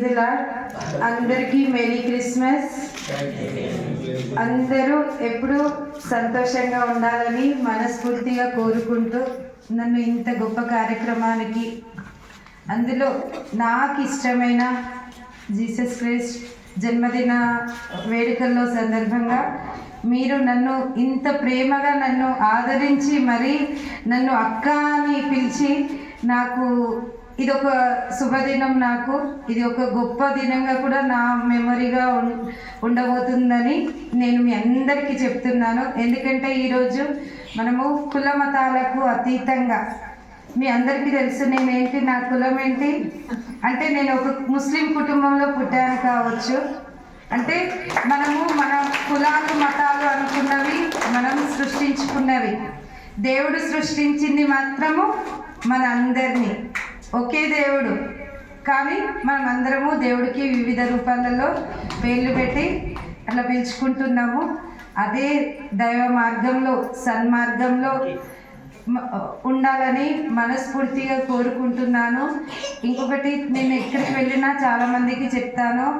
The lord అందరికీ merry Christmas. అందరూ ఎప్పుడూ సంతోషంగా ఉండాలని మనస్ఫూర్తిగా కోరుకుంటూ నన్ను ఇంత గొప్ప కార్యక్రమానికి అందులో నాకు ఇష్టమైన జీసస్ క్రైస్ట్ జన్మదిన వేడుకల్లో సందర్భంగా మీరు నన్ను ఇంత ప్రేమగా నన్ను ఆదరించి మరి నన్ను అక్క అని పిలిచి నాకు ఇది ఒక శుభదినం నాకు. ఇది ఒక గొప్ప దినంగా కూడా నా మెమరీగా ఉండబోతుందని నేను మీ అందరికీ చెప్తున్నాను. ఎందుకంటే ఈరోజు మనము కుల మతాలకు అతీతంగా మీ అందరికీ తెలుసు నేను ఏంటి నా కులం ఏంటి? అంటే నేను ఒక ముస్లిం కుటుంబంలో పుట్టాను కావచ్చు. అంటే మనము మన కులాలు మతాలు అనుకున్నవి మనం సృష్టించుకున్నవి. దేవుడు సృష్టించింది మాత్రము మన అందరినీ. ఒకే దేవుడు. కానీ మనం అందరము దేవుడికి వివిధ రూపాలలో పేర్లు పెట్టి అట్లా పిలుచుకుంటున్నాము. అదే దైవ మార్గంలో సన్మార్గంలో ఉండాలని మనస్ఫూర్తిగా కోరుకుంటున్నాను. ఇంకొకటి నేను ఎక్కడికి వెళ్ళినా చాలామందికి చెప్తాను.